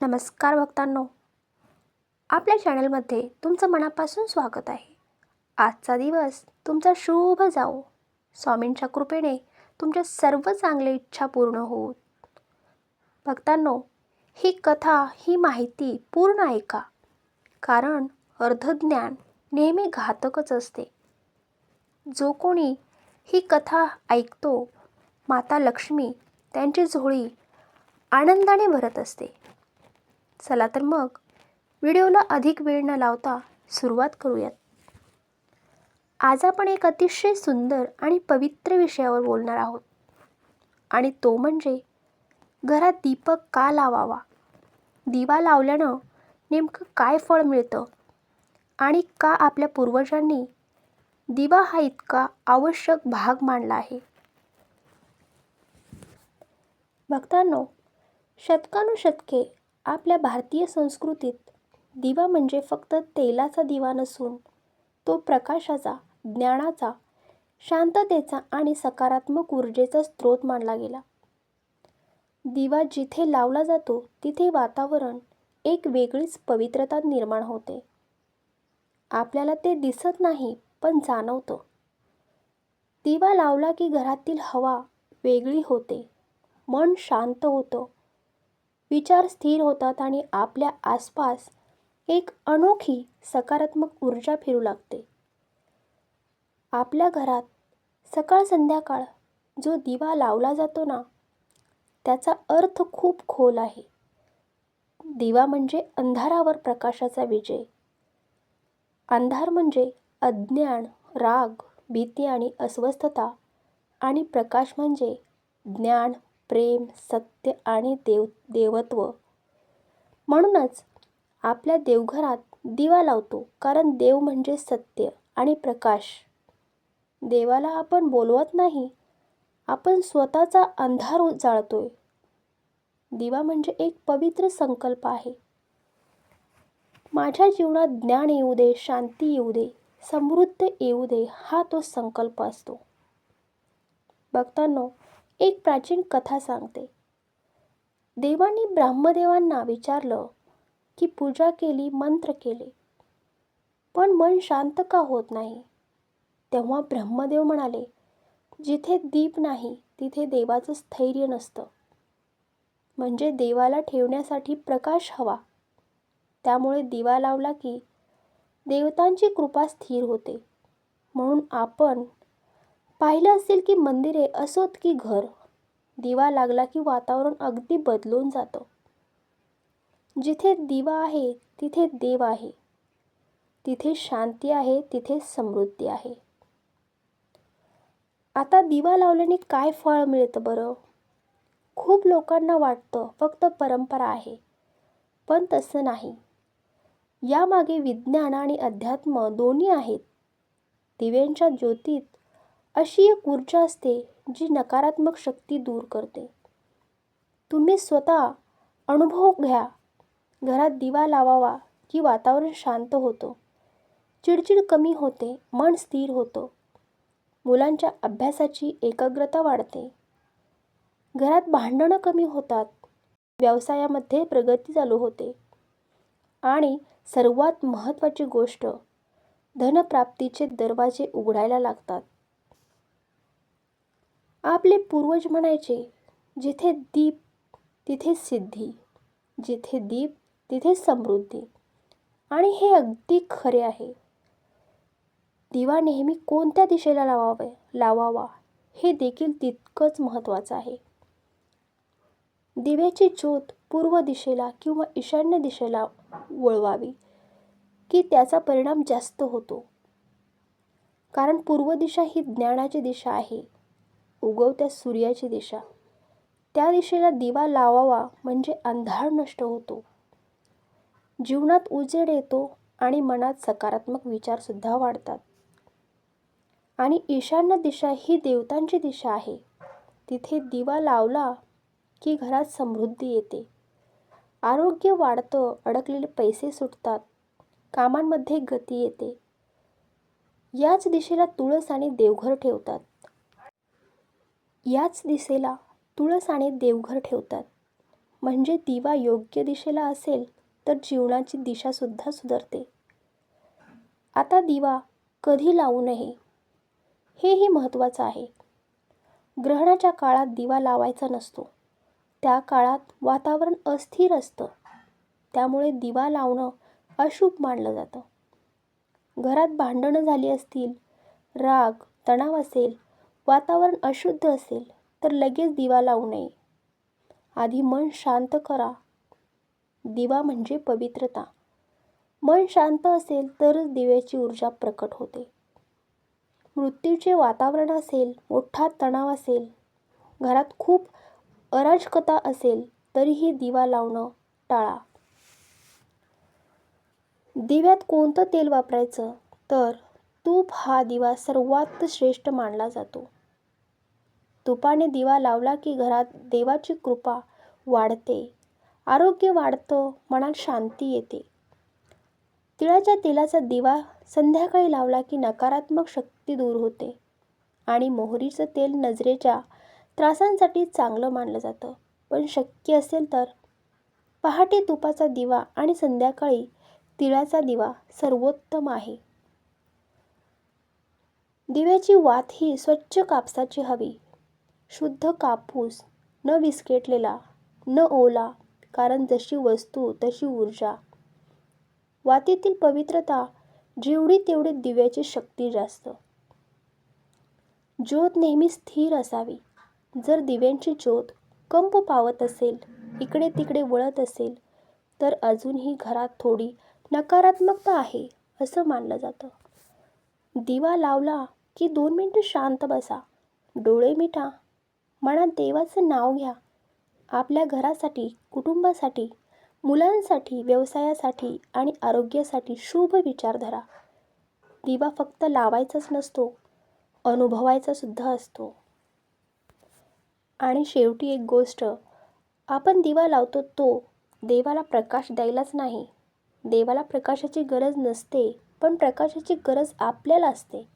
नमस्कार भक्तांनो. आपल्या चॅनलमध्ये तुमचं मनापासून स्वागत आहे. आजचा दिवस तुमचा शुभ जाओ स्वामींच्या कृपेने तुमच्या सर्व चांगल्या इच्छा पूर्ण होत भक्तांनो ही कथा ही माहिती पूर्ण ऐका कारण अर्धज्ञान नेहमी घातकच असते. जो कोणी ही कथा ऐकतो माता लक्ष्मी त्यांची झोळी आनंदाने भरत असते. चला तर मग. व्हिडिओला अधिक वेळ न लावता सुरुवात करूयात. आज आपण एक अतिशय सुंदर आणि पवित्र विषयावर बोलणार आहोत. आणि तो म्हणजे घरात दीपक का लावावा? दिवा लावल्यानं नेमकं काय फळ मिळतं? आणि का आपल्या पूर्वजांनी दिवा हा इतका आवश्यक भाग मानला आहे? भक्तांनो शतकानुशतके आपल्या भारतीय संस्कृतीत दिवा म्हणजे फक्त तेलाचा दिवा नसून तो प्रकाशाचा ज्ञानाचा शांततेचा आणि सकारात्मक ऊर्जेचा स्रोत मानला गेला. दिवा जिथे लावला जातो तिथे वातावरण एक वेगळीच पवित्रता निर्माण होते. आपल्याला ते दिसत नाही पण जाणवतं. दिवा लावला की घरातील हवा वेगळी होते मन शांत होतं. विचार स्थिर होतात आणि आपल्या आसपास एक अनोखी सकारात्मक ऊर्जा फिरू लागते. आपल्या घरात सकाळ संध्याकाळ जो दिवा लावला जातो ना त्याचा अर्थ खूप खोल आहे. दिवा म्हणजे अंधारावर प्रकाशाचा विजय. अंधार म्हणजे अज्ञान राग भीती आणि अस्वस्थता आणि प्रकाश म्हणजे ज्ञान प्रेम सत्य आणि देव देवत्व. म्हणूनच आपल्या देवघरात दिवा लावतो कारण देव म्हणजे सत्य आणि प्रकाश. देवाला आपण बोलवत नाही आपण स्वतःचा अंधार जाळतोय. दिवा म्हणजे एक पवित्र संकल्प आहे. माझ्या जीवनात ज्ञान येऊ दे शांती येऊ दे समृद्ध येऊ दे हा तो संकल्प असतो. बघताना एक प्राचीन कथा सांगते. देवांनी ब्रह्मदेवांना विचारलं की पूजा केली मंत्र केले. पण मन शांत का होत नाही? तेव्हा ब्रह्मदेव म्हणाले जिथे दीप नाही तिथे देवाचं स्थैर्य नसतं. म्हणजे देवाला ठेवण्यासाठी प्रकाश हवा. त्यामुळे दिवा लावला की देवतांची कृपा स्थिर होते. म्हणून आपण पाहिलं असेल की मंदिरे असोत की घर दिवा लागला की वातावरण अगदी बदलून जातं. जिथे दिवा आहे तिथे देव आहे. तिथे शांती आहे तिथे समृद्धी आहे. आता दिवा लावल्याने काय फळ मिळतं बरं? खूप लोकांना वाटतं फक्त परंपरा आहे पण तसं नाही. यामागे विज्ञान आणि अध्यात्म दोन्ही आहेत. दिव्यांच्या ज्योतीत अशी एक ऊर्जा असते जी नकारात्मक शक्ती दूर करते. तुम्ही स्वतः अनुभव घ्या. घरात दिवा लावावा की वातावरण शांत होतं. चिडचिड कमी होते मन स्थिर होतं. मुलांच्या अभ्यासाची एकाग्रता वाढते. घरात भांडणं कमी होतात. व्यवसायामध्ये प्रगती चालू होते. आणि सर्वात महत्त्वाची गोष्ट धनप्राप्तीचे दरवाजे उघडायला लागतात. आपले पूर्वज म्हणायचे जिथे दीप तिथे सिद्धी जिथे दीप तिथे समृद्धी. आणि हे अगदी खरे आहे. दिवा नेहमी कोणत्या दिशेला लावावे लावावा हे देखील तितकंच महत्त्वाचं आहे. दिव्याची ज्योत पूर्व दिशेला किंवा ईशान्य दिशेला वळवावी की त्याचा परिणाम जास्त होतो. कारण पूर्व दिशा ही ज्ञानाची दिशा आहे. उगवत्या सूर्याची दिशा. त्या दिशेला दिवा लावावा म्हणजे अंधार नष्ट होतो. जीवनात उजेड येतो आणि मनात सकारात्मक विचारसुद्धा वाढतात. आणि ईशान्य दिशा ही देवतांची दिशा आहे. तिथे दिवा लावला की घरात समृद्धी येते. आरोग्य वाढतं अडकलेले पैसे सुटतात कामांमध्ये गती येते. याच दिशेला तुळस आणि देवघर ठेवतात. याच दिशेला तुळस आणि देवघर ठेवतात. म्हणजे दिवा योग्य दिशेला असेल तर जीवनाची दिशासुद्धा सुधारते. आता दिवा कधी लावू नये हेही महत्त्वाचं आहे. ग्रहणाच्या काळात दिवा लावायचा नसतो. त्या काळात वातावरण अस्थिर असतं. त्यामुळे दिवा लावणं अशुभ मानलं जातं. घरात भांडणं झाली असतील राग तणाव असेल वातावरण अशुद्ध असेल तर लगेच दिवा लावू नये. आधी मन शांत करा. दिवा म्हणजे पवित्रता. मन शांत असेल तरच दिव्याची ऊर्जा प्रकट होते. मृत्यूचे वातावरण असेल मोठा तणाव असेल घरात खूप अराजकता असेल तरीही दिवा लावणं टाळा. दिव्यात कोणतं तेल वापरायचं? तर तूप हा दिवा सर्वात श्रेष्ठ मानला जातो. तुपाने दिवा लावला की घरात देवाची कृपा वाढते. आरोग्य वाढतं मनात शांती येते. तिळाच्या तेलाचा दिवा संध्याकाळी लावला की नकारात्मक शक्ती दूर होते आणि मोहरीचं तेल नजरेच्या त्रासांसाठी चांगलं मानलं जातं. पण शक्य असेल तर? पहाटे तुपाचा दिवा आणि संध्याकाळी तिळाचा दिवा सर्वोत्तम आहे. दिव्याची वात ही स्वच्छ कापसाची हवी. शुद्ध कापूस न विस्केटलेला न ओला कारण जशी वस्तू तशी ऊर्जा. वातीतील पवित्रता जेवढी तेवढी दिव्याची शक्ती जास्त. ज्योत नेहमी स्थिर असावी. जर दिव्यांची ज्योत कंप पावत असेल इकडे तिकडे वळत असेल तर अजूनही घरात थोडी नकारात्मकता आहे असं मानलं जातं. दिवा लावला की दोन मिनटं शांत बसा. डोळे मिटा. मनात देवाचं नाव घ्या. आपल्या घरासाठी कुटुंबासाठी मुलांसाठी व्यवसायासाठी आणि आरोग्यासाठी शुभ विचार धरा. दिवा फक्त लावायचाच नसतो अनुभवायचा सुद्धा असतो. आणि शेवटी एक गोष्ट आपण दिवा लावतो तो देवाला प्रकाश द्यायलाच नाही. देवाला प्रकाशाची गरज नसते पण प्रकाशाची गरज आपल्याला असते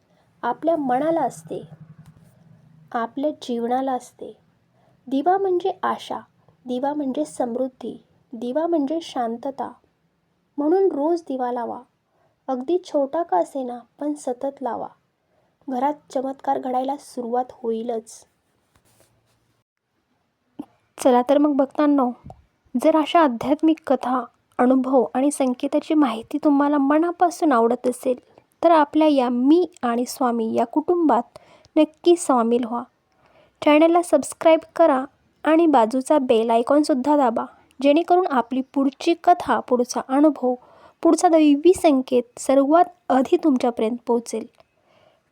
आपल्या मनाला असते. आपल्या जीवनाला असते. दिवा म्हणजे आशा दिवा म्हणजे समृद्धी दिवा म्हणजे शांतता. म्हणून रोज दिवा लावा. अगदी छोटा का असेना पण सतत लावा. घरात चमत्कार घडायला सुरुवात होईलच. चला तर मग बघतांनो जर अशा आध्यात्मिक कथा अनुभव आणि संकेताची माहिती तुम्हाला मनापासून आवडत असेल तर आपल्या या मी आणि स्वामी या कुटुंबात नक्की सामील व्हा. चॅनलला सबस्क्राईब करा आणि बाजूचा बेल आयकॉनसुद्धा दाबा जेणेकरून आपली पुढची कथा पुढचा अनुभव पुढचा दैवी संकेत सर्वात आधी तुमच्यापर्यंत पोहोचेल.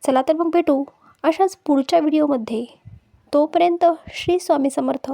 चला तर मग भेटू अशाच पुढच्या व्हिडिओमध्ये. तोपर्यंत श्री स्वामी समर्थ.